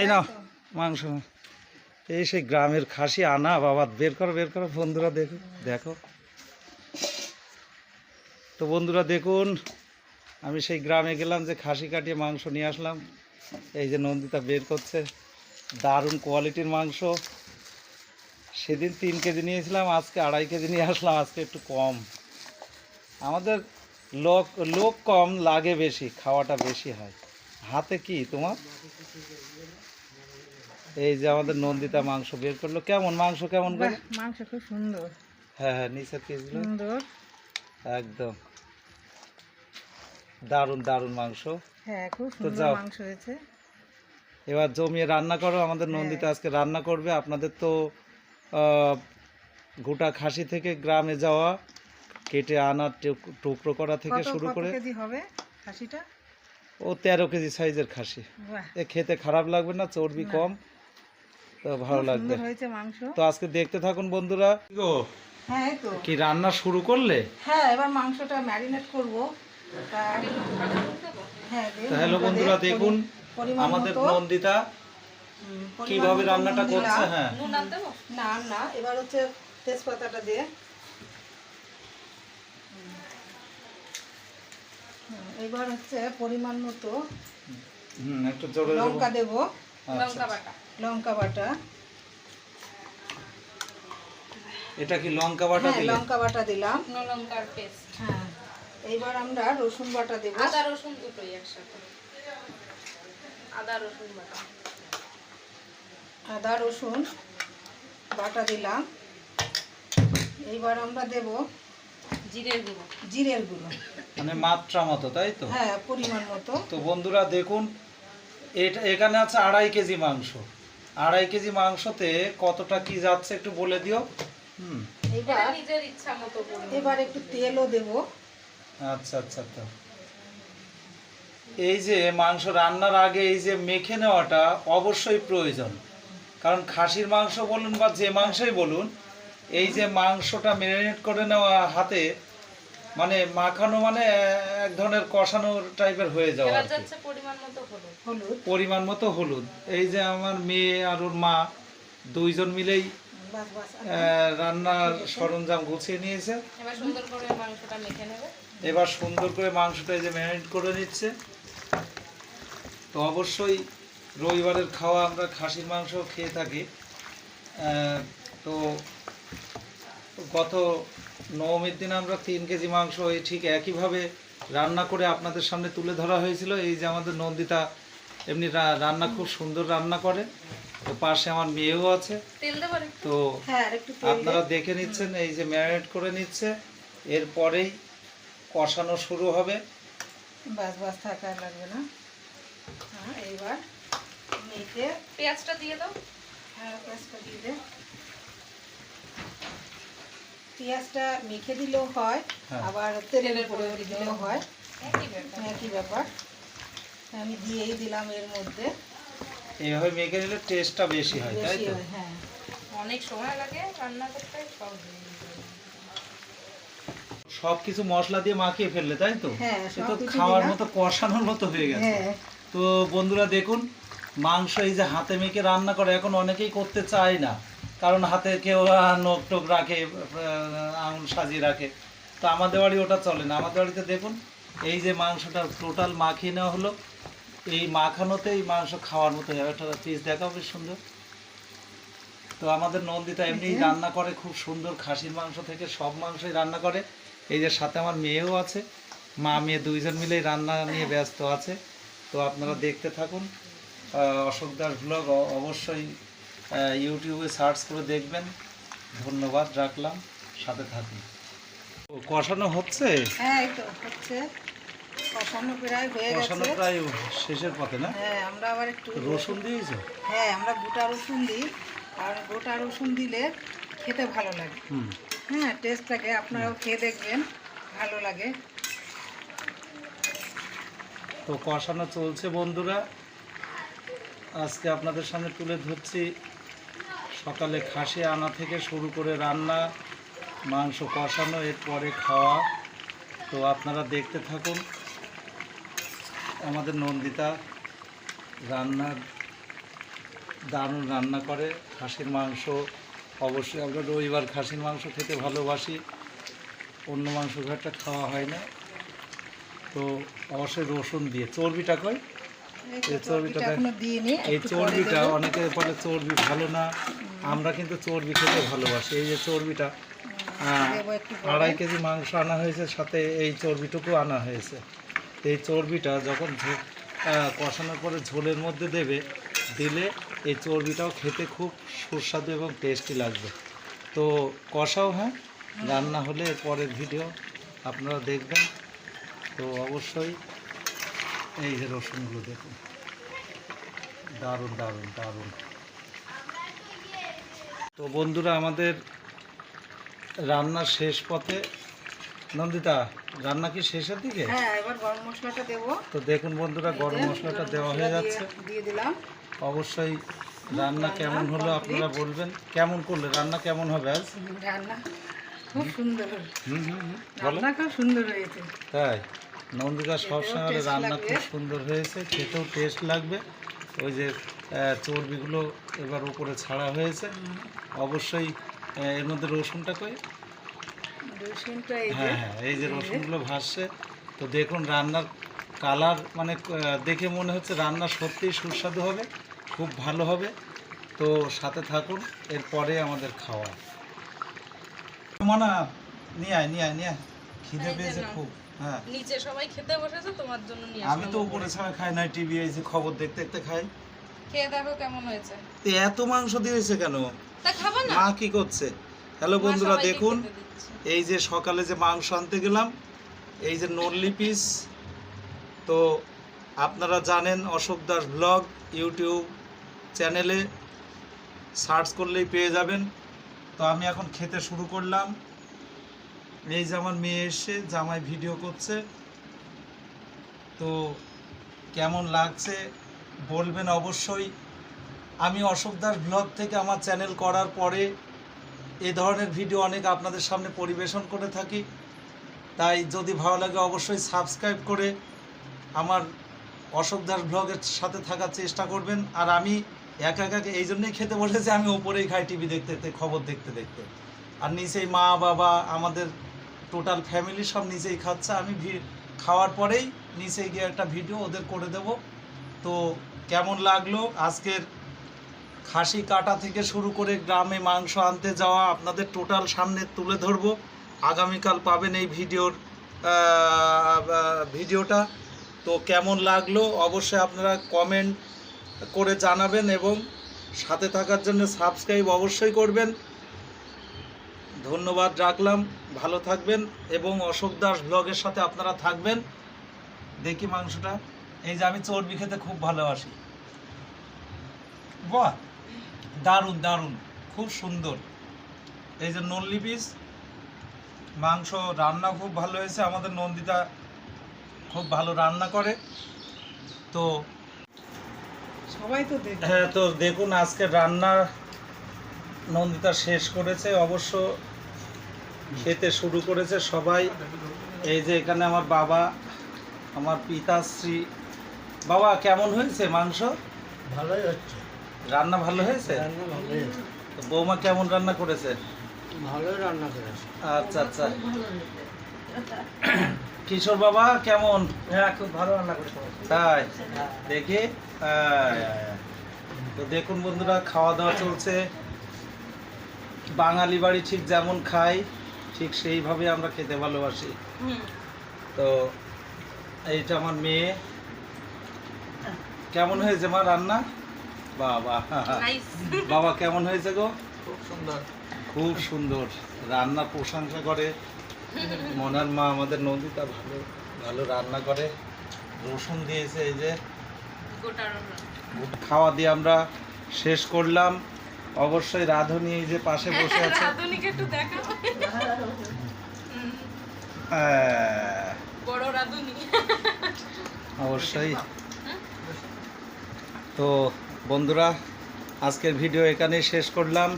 এই না মাংস। এই সেই গ্রামের খাসি, আনা, বাবা, বের করো বের করো, বন্ধুরা দেখো দেখো। তো বন্ধুরা দেখুন, আমি সেই গ্রামে গেলাম যে খাসি কাটিয়ে মাংস নিয়ে আসলাম। এই যে নন্দিতা বের করছে, দারুণ কোয়ালিটির মাংস। সেদিন তিন কেজি নিয়েছিলাম, আজকে আড়াই কেজি নিয়ে আসলাম, আজকে একটু কম। আমাদের লোক লোক কম, লাগে বেশি, খাওয়াটা বেশি হয়। হাতে কি তোমার? এই যে আমাদের নন্দিতা মাংস বের করল। কেমন মাংস কেমন করে? মাংস খুব সুন্দর। হ্যাঁ হ্যাঁ নিচের পিসগুলো সুন্দর। একদম। দারুণ দারুণ মাংস। হ্যাঁ খুব সুন্দর। মাংস হয়েছে। এবার জমিয়ে রান্না করো। আমাদের হ্যাঁ। নন্দিতা আজকে রান্না করবে। আপনাদের তো গোটা খাসি থেকে গ্রামে যাওয়া কেটে আনার টুকরো করা থেকে শুরু করে কেজি হবে খাসিটা? ও তেরো কেজি সাইজের খাসি। এ খেতে খারাপ লাগবে না চর্বি কম। তো ভালো লাগবে। হয়েছে মাংস। তো আজকে দেখতে থাকুন বন্ধুরা। হ্যাঁ তো। কি রান্না শুরু করলে? হ্যাঁ এবার মাংসটা ম্যারিনেট করব। তা হ্যাঁ হ্যালো বন্ধুরা দেখুন আমাদের মতো, নন্দিতা কীভাবে রান্নাটা করছে হ্যাঁ। না না এবার হচ্ছে তেজপাতাটা দিয়ে। এবার হচ্ছে পরিমাণ মতো হুম একটু জোরে দেবো। লঙ্কা দেব। আচ্ছা। লঙ্কা বাটা। এটা কি লঙ্কা বাটা হ্যাঁ লঙ্কা বাটা দিলাম। লঙ্কার পেস্ট। হ্যাঁ এইবার আমরা রসুন বাটা দেব। আদা রসুন দুটোই একসাথে। আদা রসুন বাটা। আদা রসুন বাটা দিলাম। এইবার আমরা দেব জিরের গুঁড়ো। জিরের গুঁড়ো। মানে মাত্রা মতো তাই তো? হ্যাঁ পরিমাণ মতো। তো বন্ধুরা দেখুন এটা এখানে আছে আড়াই কেজি মাংস। আড়াই কেজি মাংসতে কতটা কি যাচ্ছে একটু বলে দিও। হুম। এটা এবার নিজের ইচ্ছা মতো এবার একটু তেলও দেব। আচ্ছা আচ্ছা তো এই যে মাংস রান্নার আগে এই যে মেখে নেওয়াটা অবশ্যই প্রয়োজন। কারণ খাসির মাংস বলুন বা যে মাংসই বলুন এই যে মাংসটা ম্যারিনেট করে নেওয়া হাতে মানে মাখানো মানে এক ধরনের কষানো টাইপের হয়ে যাওয়া আর কি। যাচ্ছে পরিমাণ মতো হলুদ। হলুদ? পরিমাণ মতো হলুদ। এই যে আমার মেয়ে আর ওর মা দুইজন মিলেই আহ, রান্নার সরঞ্জাম গুছিয়ে নিয়েছে। এবার সুন্দর করে মাংসটা মেখে নেবে। এবার সুন্দর করে মাংসটা এই যে ম্যারিনেট করে নিচ্ছে। তো অবশ্যই রবিবারের খাওয়া আমরা খাসির মাংস খেয়ে থাকি। তো গত নবমীর দিন আমরা তিন কেজি মাংস এই ঠিক একইভাবে রান্না করে আপনাদের সামনে তুলে ধরা হয়েছিল। এই যে আমাদের নন্দিতা এমনি রান্না খুব সুন্দর রান্না করে। তো পাশে আমার মেয়েও আছে। তেল দেবো আর একটু? তো হ্যাঁ আপনারা দেখে নিচ্ছেন এই যে ম্যারিনেট করে নিচ্ছে। এরপরেই কষানো শুরু হবে। বাস বাস থাকা লাগবে না। হ্যাঁ এইবার মেখে পেঁয়াজটা দিয়ে দাও। হ্যাঁ পেঁয়াজটা দিয়ে দে। পেঁয়াজটা মেখে দিলেও হয় হ্যাঁ। আবার তেলের উপরে দিলেও হয়। একই ব্যাপার। আমি দিয়েই দিলাম এর মধ্যে। এইভাবে মেখে নিলে টেস্টটা বেশি হয় তাই তো? হ্যাঁ অনেক সময় লাগে রান্না করতে সব সব কিছু মশলা দিয়ে মাখিয়ে ফেললে তাই তো? হ্যাঁ, তো খাওয়ার মতো কষানোর মতো হয়ে গেছে। তো বন্ধুরা দেখুন মাংস এই যে হাতে মেখে রান্না করে এখন অনেকেই করতে চায় না। কারণ হাতে কেউ নখ টোক রাখে আঙুল সাজিয়ে রাখে। তো আমাদের বাড়ি ওটা চলে না। আমাদের বাড়িতে দেখুন এই যে মাংসটা টোটাল মাখিয়ে নেওয়া হলো এই মাখানোতেই মাংস খাওয়ার মতো হবে একটা পিস দেখাও বেশ সুন্দর। তো আমাদের নন্দিতা এমনি রান্না করে খুব সুন্দর খাসির মাংস থেকে সব মাংসই রান্না করে। এই যে সাথে আমার মেয়েও আছে। মা মেয়ে দুইজন মিলেই রান্না নিয়ে ব্যস্ত আছে। তো আপনারা দেখতে থাকুন। অশোক দাস ব্লগ অবশ্যই ইউটিউবে সার্চ করে দেখবেন। ধন্যবাদ রাখলাম। সাথে থাকুন। কষানো হচ্ছে? হ্যাঁ এই তো হচ্ছে। কষানো প্রায় হয়ে কষানো প্রায় শেষের পথে না? হ্যাঁ আমরা আবার একটু রসুন দিয়েছ? হ্যাঁ আমরা গোটা রসুন দিই। আর গোটা রসুন দিলে খেতে ভালো লাগে। হুম। হ্যাঁ টেস্ট লাগে আপনারাও খেয়ে দেখবেন। ভালো লাগে। তো কষানো চলছে বন্ধুরা। আজকে আপনাদের সামনে তুলে ধরছি সকালে খাসি আনা থেকে শুরু করে রান্না মাংস কষানো এরপরে খাওয়া। তো আপনারা দেখতে থাকুন আমাদের নন্দিতা রান্নার দারুণ রান্না করে। খাসির মাংস অবশ্যই আমরা রবিবার খাসির মাংস খেতে ভালোবাসি। অন্য মাংস একটা খাওয়া হয় না। তো অবশ্যই রসুন দিয়ে। চর্বিটা কই? এই চর্বিটা এই চর্বিটা অনেকে বলে চর্বি ভালো না। আমরা কিন্তু চর্বি খেতে ভালোবাসি। এই যে চর্বিটা। আড়াই কেজি মাংস আনা হয়েছে সাথে এই চর্বিটুকু আনা হয়েছে। এই চর্বিটা যখন ঝো- কষানোর পরে ঝোলের মধ্যে দেবে দিলে এই চর্বিটাও খেতে খুব সুস্বাদু এবং টেস্টি লাগবে। তো কষাও হ্যাঁ রান্না হলে এর পরের ভিডিও আপনারা দেখবেন। তো অবশ্যই এই যে রসুনগুলো দেখুন। দারুণ দারুণ দারুণ। তো বন্ধুরা আমাদের রান্নার শেষ পথে নন্দিতা রান্না কি শেষের দিকে? হ্যাঁ এবার গরম মশলাটা দেবো। তো দেখুন বন্ধুরা গরম মশলাটা দেওয়া হয়ে যাচ্ছে। দিয়ে দিলাম। অবশ্যই রান্না কেমন হলো আপনারা বলবেন। কেমন করলে রান্না কেমন হবে আজ? রান্না খুব সুন্দর। হুম হুম হুম, রান্না খুব সুন্দর হয়েছে। তাই নন্দিতা সবসময় রান্না খুব সুন্দর হয়েছে খেতেও টেস্ট লাগবে। ওই যে চর্বিগুলো এবার উপরে ছাড়া হয়েছে। অবশ্যই এর মধ্যে রসুনটা কই? হ্যাঁ হ্যাঁ এই যে রসুনগুলো ভাসছে। তো দেখুন রান্নার কালার মানে দেখে মনে হচ্ছে রান্না সত্যিই সুস্বাদু হবে খুব ভালো হবে। তো সাথে থাকুন এরপরে আমাদের খাওয়া। মানা নিয়ে আয় নিয়ে আয় নিয়ে আয়। খিদে পেয়েছে খুব হ্যাঁ। নিচে সবাই খেতে বসেছে তোমার জন্য নিয়ে আমি তো উপরে ছাড়া খাই না টিভি এই যে খবর দেখতে দেখতে খাই। খেয়ে দেখো কেমন হয়েছে। তো এত মাংস দিয়েছে কেন? তা খাবা না। মা কি করছে? হ্যালো বন্ধুরা দেখুন এই যে সকালে যে মাংস আনতে গেলাম এই যে নল্লি পিস তো আপনারা জানেন অশোক দাস ব্লগ ইউটিউব চ্যানেলে সার্চ করলেই পেয়ে যাবেন। তো আমি এখন খেতে শুরু করলাম। এই যে আমার মেয়ে এসে জামাই ভিডিও করছে। তো কেমন লাগছে? বলবেন অবশ্যই। আমি অশোক দাস ব্লগ থেকে আমার চ্যানেল করার পরে এ ধরনের ভিডিও অনেক আপনাদের সামনে পরিবেশন করে থাকি। তাই যদি ভালো লাগে অবশ্যই সাবস্ক্রাইব করে আমার অশোক দাস ব্লগের সাথে থাকার চেষ্টা করবেন। আর আমি একা একা এই জন্যই খেতে বসেছি আমি ওপরেই খাই টিভি দেখতে দেখতে, খবর দেখতে দেখতে। আর নিচেই মা, বাবা, আমাদের টোটাল ফ্যামিলি সব নিচেই খাচ্ছে। আমি খাওয়ার পরেই নিচে গিয়ে একটা ভিডিও ওদের করে দেব। তো কেমন লাগল? আজকের খাসি কাটা থেকে শুরু করে গ্রামে মাংস আনতে যাওয়া আপনাদের টোটাল সামনে তুলে ধরবো। আগামীকাল পাবেন এই ভিডিওর ভিডিওটা। তো কেমন লাগল? অবশ্যই আপনারা কমেন্ট করে জানাবেন এবং সাথে থাকার জন্য সাবস্ক্রাইব অবশ্যই করবেন। ধন্যবাদ রাখলাম। ভালো থাকবেন এবং অশোক দাস ব্লগের সাথে আপনারা থাকবেন। দেখি মাংসটা। এই যে আমি চর্বি খেতে খুব ভালোবাসি। বাহ দারুণ দারুণ খুব সুন্দর। এই যে নল্লি পিস মাংস রান্না খুব ভালো হয়েছে আমাদের নন্দিতা খুব ভালো রান্না করে। তো সবাই তো হ্যাঁ তো দেখুন আজকে রান্না নন্দিতা শেষ করেছে অবশ্য খেতে শুরু করেছে সবাই। এই যে এখানে আমার বাবা আমার পিতাশ্রী বাবা কেমন হয়েছে মাংস? ভালোই হচ্ছে। রান্না ভালো হয়েছে? রান্না ভালোই হচ্ছে তো বৌমা কেমন রান্না করেছে? ভালোই রান্না করেছে। আচ্ছা আচ্ছা। কিশোর বাবা কেমন? হ্যাঁ খুব ভালো রান্না করেছে। তাই? দেখি। তো দেখুন বন্ধুরা খাওয়া দাওয়া চলছে। বাঙালি বাড়ি ঠিক যেমন খাই ঠিক সেইভাবে আমরা খেতে ভালোবাসি। তো এইটা আমার মেয়ে। কেমন হয়েছে মা রান্না? বাবা। নাইস বাবা কেমন হয়েছে গো? খুব সুন্দর। খুব সুন্দর। রান্না প্রশংসা করে। মনার মা আমাদের নন্দিতা ভালো ভালো রান্না করে। রসুন দিয়েছে এই যে। খাওয়া দিয়ে আমরা শেষ করলাম। অবশ্যই রাধুনি এই যে পাশে বসে আছে। হ্যাঁ, অবশ্যই। তো বন্ধুরা, আজকের ভিডিও এখানেই শেষ করলাম।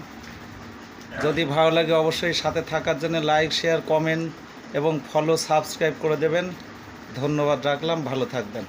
যদি ভালো লাগে অবশ্যই সাথে থাকার জন্য লাইক, শেয়ার, কমেন্ট এবং ফলো সাবস্ক্রাইব করে দেবেন। ধন্যবাদ রাখলাম, ভালো থাকবেন।